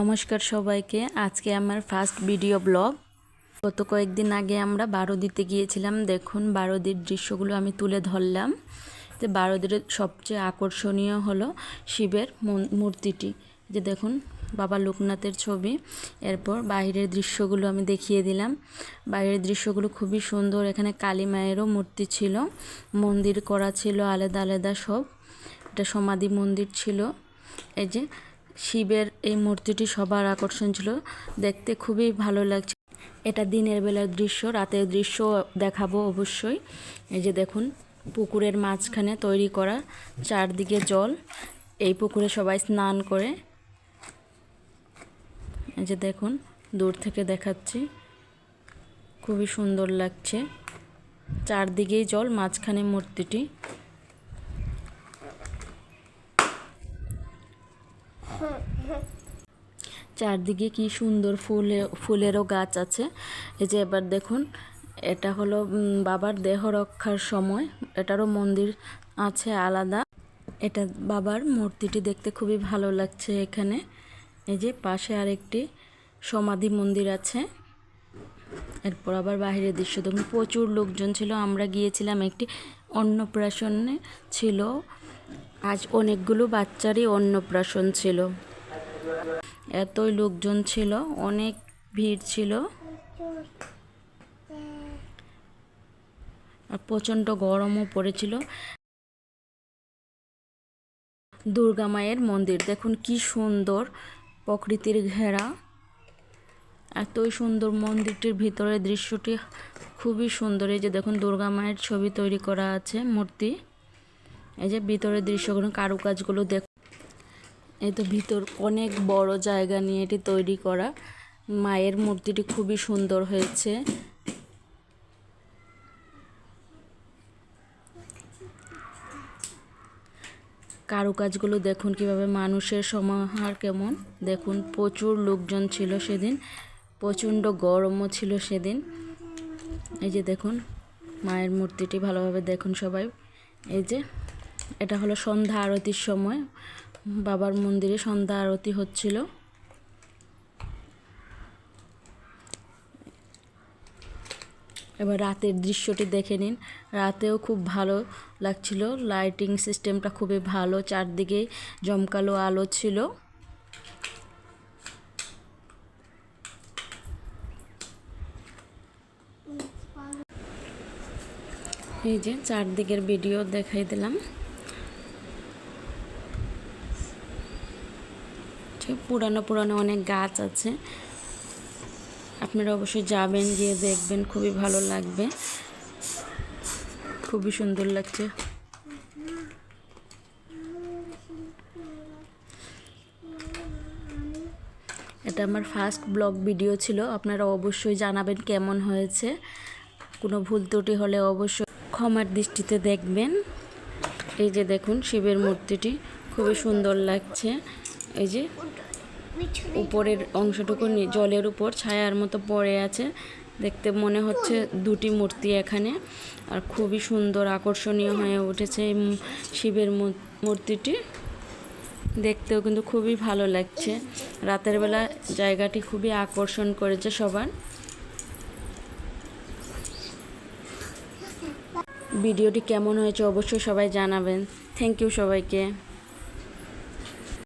নমস্কার সবাইকে। আজকে আমার ফার্স্ট ভিডিও ব্লগ গত কয়েকদিন আগে আমরা বারোদিতে গিয়েছিলাম। দেখুন, বারোদির দৃশ্যগুলো আমি তুলে ধরলাম। যে বারোদির সবচেয়ে আকর্ষণীয় হলো শিবের মূর্তিটি। যে দেখুন, বাবা লোকনাথের ছবি। এরপর বাইরের দৃশ্যগুলো আমি দেখিয়ে দিলাম। বাইরের দৃশ্যগুলো খুবই সুন্দর। এখানে কালী মায়েরও মূর্তি ছিল। মন্দির করা ছিল আলাদা আলাদা সব। এটা সমাধি মন্দির ছিল। এই যে শিবের এই মূর্তিটি সবার আকর্ষণ ছিল। দেখতে খুবই ভালো লাগছে। এটা দিনের বেলার দৃশ্য, রাতের দৃশ্য দেখাবো অবশ্যই। এই যে দেখুন, পুকুরের মাঝখানে তৈরি করা চারদিকে জল। এই পুকুরে সবাই স্নান করে। এই যে দেখুন, দূর থেকে দেখাচ্ছি। খুবই সুন্দর লাগছে। চারদিকেই জল, মাঝখানে মূর্তিটি। চারদিকে কি সুন্দর ফুলে, ফুলেরও গাছ আছে। এই যে এবার দেখুন, এটা হলো বাবার দেহ রক্ষার সময়। এটারও মন্দির আছে আলাদা। এটা বাবার মূর্তিটি দেখতে খুবই ভালো লাগছে এখানে। এই যে পাশে আরেকটি সমাধি মন্দির আছে। এরপর আবার বাইরের দৃশ্য দেখুন, প্রচুর লোকজন ছিল। আমরা গিয়েছিলাম একটি অন্নপ্রাশনে ছিল। আজ অনেকগুলো বাচ্চারই অন্নপ্রাশন ছিল। এতই লোকজন ছিল, অনেক ভিড় ছিল। আর প্রচণ্ড গরমও পড়েছিল। দুর্গা মায়ের মন্দির, দেখুন কি সুন্দর প্রকৃতির ঘেরা। এতই সুন্দর মন্দিরটির ভিতরের দৃশ্যটি, খুবই সুন্দর। এই যে দেখুন, দুর্গা মায়ের ছবি তৈরি করা আছে, মূর্তি। এই যে ভিতরের দৃশ্যগুলো, কারুকাজগুলো দেখ এই তো ভিতর অনেক বড় জায়গা নিয়ে এটি তৈরি করা। মায়ের মূর্তিটি খুবই সুন্দর হয়েছে। কারুকাজগুলো দেখুন কীভাবে মানুষের সমাহার কেমন। দেখুন, প্রচুর লোকজন ছিল সেদিন, প্রচণ্ড গরমও ছিল সেদিন। এই যে দেখুন, মায়ের মূর্তিটি ভালোভাবে দেখুন সবাই। এই যে, এটা হলো সন্ধ্যা আরতির সময়। বাবার মন্দিরে সন্ধ্যা আরতি হচ্ছিল। এবার রাতের দৃশ্যটি দেখে নিন। রাতেও খুব ভালো লাগছিল। লাইটিং সিস্টেমটা খুবই ভালো। চারদিকে জমকালো আলো ছিল। এই যে চারদিকের ভিডিও দেখাই দিলাম। ঠিক পুরানো পুরানো অনেক গাছ আছে। আপনারা অবশ্যই যাবেন, গিয়ে দেখবেন, খুবই ভালো লাগবে। খুবই সুন্দর লাগছে। এটা আমার ফার্স্ট ব্লগ ভিডিও ছিল, আপনারা অবশ্যই জানাবেন কেমন হয়েছে। কোনো ভুল ত্রুটি হলে অবশ্যই ক্ষমার দৃষ্টিতে দেখবেন। এই যে দেখুন, শিবের মূর্তিটি, খুবই সুন্দর লাগছে। এই যে উপরের অংশটুকু জলের উপর ছায়ার মতো পড়ে আছে। দেখতে মনে হচ্ছে দুটি মূর্তি এখানে। আর খুবই সুন্দর আকর্ষণীয় হয়ে উঠেছে এই শিবের মূর্তিটি। দেখতেও কিন্তু খুবই ভালো লাগছে। রাতের বেলা জায়গাটি খুবই আকর্ষণ করেছে সবার। ভিডিওটি কেমন হয়েছে অবশ্যই সবাই জানাবেন। থ্যাংক ইউ সবাইকে।